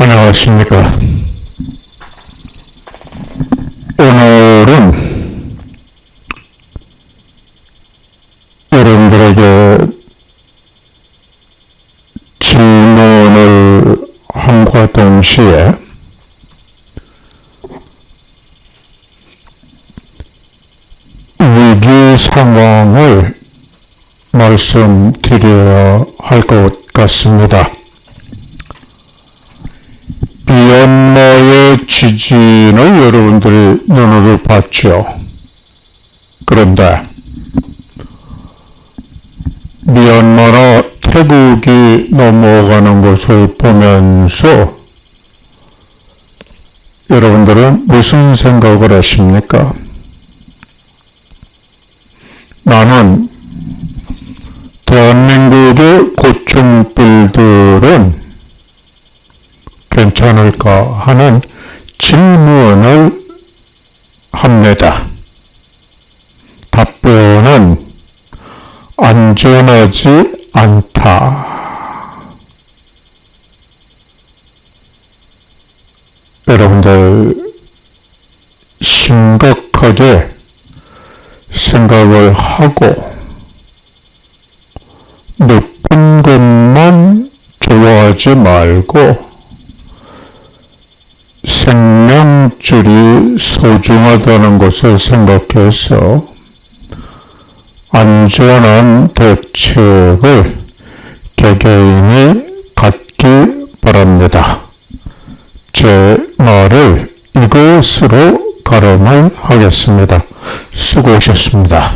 안녕하십니까. 오늘은 여러분들에게 질문을 함과 동시에 위기 상황을 말씀드려야 할 것 같습니다. 미얀마의 지진을 여러분들이 눈으로 봤죠. 그런데 미얀마나 태국이 넘어가는 것을 보면서 여러분들은 무슨 생각을 하십니까? 나는 대한민국의 고층불들은 괜찮을까 하는 질문을 합니다. 답변은 안전하지 않다. 여러분들 심각하게 생각을 하고 높은 것만 좋아하지 말고 생명줄이 소중하다는 것을 생각해서 안전한 대책을 개개인이 갖기 바랍니다. 제 말을 이것으로 가름을 하겠습니다. 수고하셨습니다.